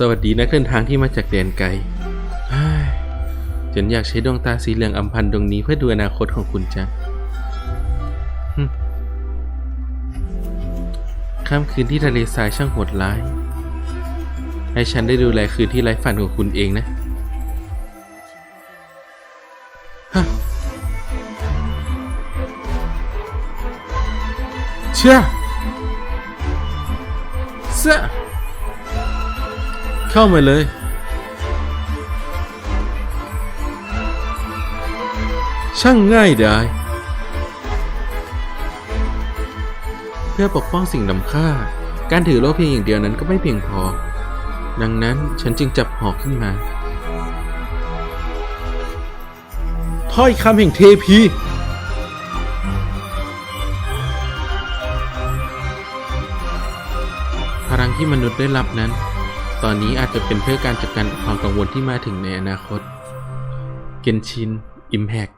สวัสดีนักเดินทางที่มาจากแดนไกลฉันอยากใช้ดวงตาสีเหลืองอำพันธ์ดวงนี้เพื่อดูอนาคตของคุณจังค่ำคืนที่ทะเลทรายช่างโหดร้าย ให้ฉันได้ดูแลคืนที่ไร้ฝันของคุณเองนะฮะเชื่อเสื้อ เข้ามาเลย ช่างง่ายดายเพื่อปกป้องสิ่งลำค่า การถือโล่เพียงอย่างเดียวนั้นก็ไม่เพียงพอ ดังนั้นฉันจึงจับหอกขึ้นมา ถ้อยคำแห่งเทพีพลังที่มนุษย์ได้รับนั้น ตอนนี้อาจจะเป็นเพื่อการจัดการความกังวลที่มาถึงในอนาคต เกนชิน อิมแพก